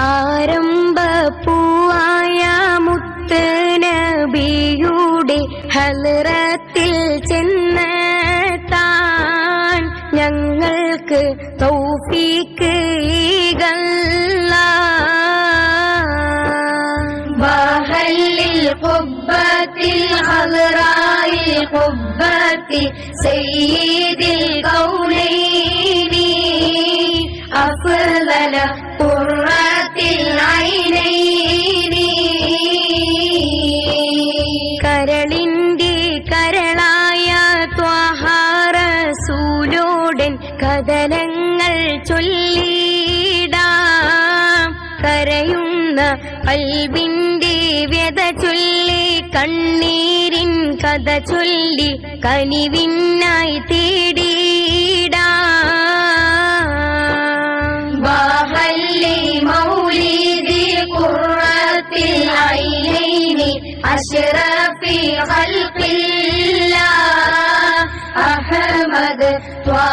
ആരംഭ പൂവായ മുത്ത് നബിയുടെ ഹലറത്തിൽ ചെന്ന് താൻ ഞങ്ങൾക്ക് തൗഫീക്ക് ഹുബ്ബത്തിൽ ഹലറായിൽ ഹുബ്ബത്തിൽ സയ്യിദിൽ കൗലൈ കരയുന്ന കൽവിന്റെ വ്യത ചൊല്ലി കണ്ണീരിൻ കഥ ചൊല്ലി കനിവിന്നായി തേടിയിടാ അഷ്റഫി ഖൽഖില്ലാ. അഹ്മദ് ത്വാ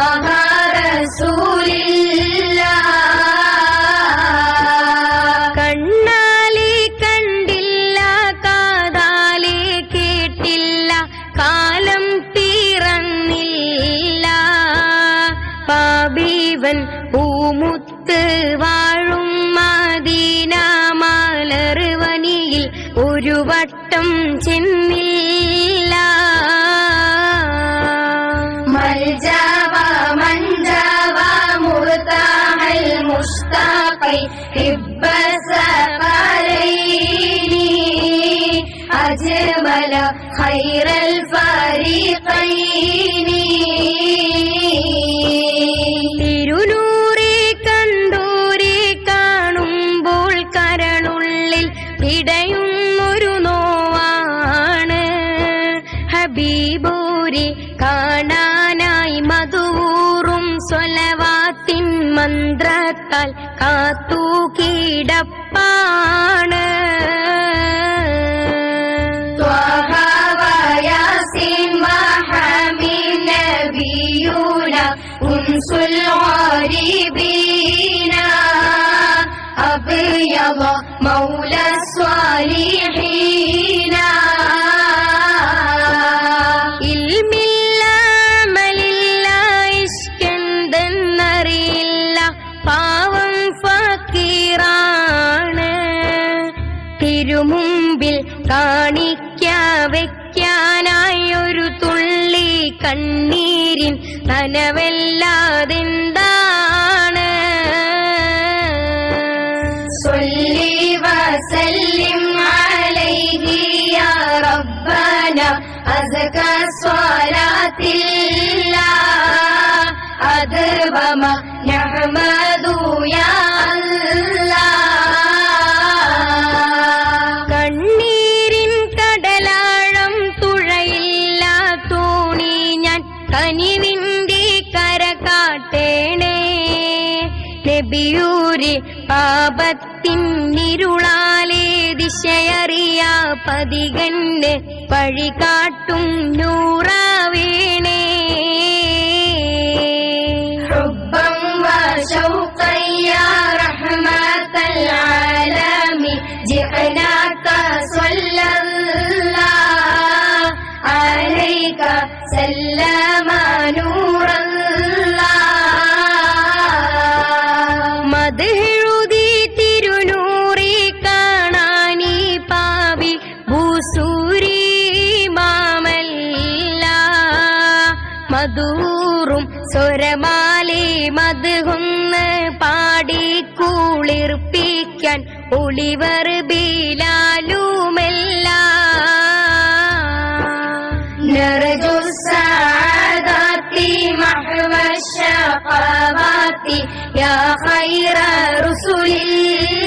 ഒരു വട്ടം ചെന്നില്ല. മൽജാവ മഞ്ചാവ മുർത്താമൽ മുസ്താഖൈ ഹിബ്ബസ പാലൈനി അജ്മല ഖൈറൽ ഹബീബൂരി കാണാനായി മധുവൂറും സ്വലവാത്തിൻ മന്ത്രത്താൽ കാത്തു കിടപ്പാണ് طه وياسين وحميد نبينا أنس الغريبين أبيض مولى കാണിക്കാ വെക്കാനായി ഒരു തുള്ളി കണ്ണീരിൻ നനവല്ലാതെന്താണ്? സൊല്ലി വസല്ലിം അലൈഹി യാ റബ്ബന അസക സ്വലാത്തില്ല. അദർവമ നഹ്മ ഞാൻ കനിവിന്റെ കര കാട്ടേണേ നബിയൂരി പാപത്തിൻ ഇരുളാലേ ദിശയറിയാ പതികന് വഴി കാട്ടും നൂറാവേണേ حبا وشوقا يا رحمة العالمين جئناك മധൂറും സ്വരമാലെ മതുകൊന്ന് പാടി കുളിർപ്പിക്കാൻ ഒളിവർ ബീലാലുമല്ല نرجو السعادات محو الشقوات يا خير رسل الله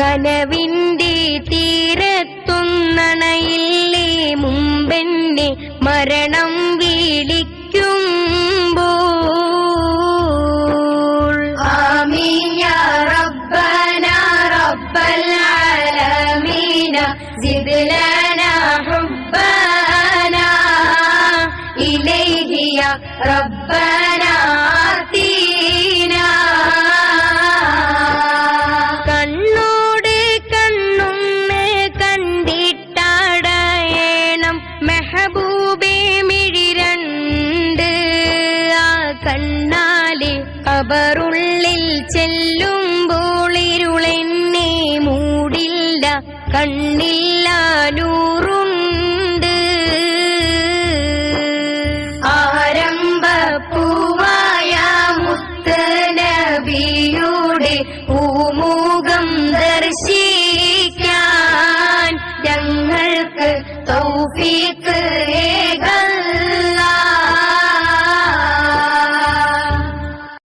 കനവിന്റെ തീരത്തുന്നണയില്ലേ മുമ്പെന്നെ മരണം വിളിക്കുമ്പോൾ. ആമീൻ റബ്ബന. കബറുള്ളിൽ ചെല്ലുമ്പോൾ ഇരുളെന്നെ മൂടില്ല കണ്ണില്ല നൂ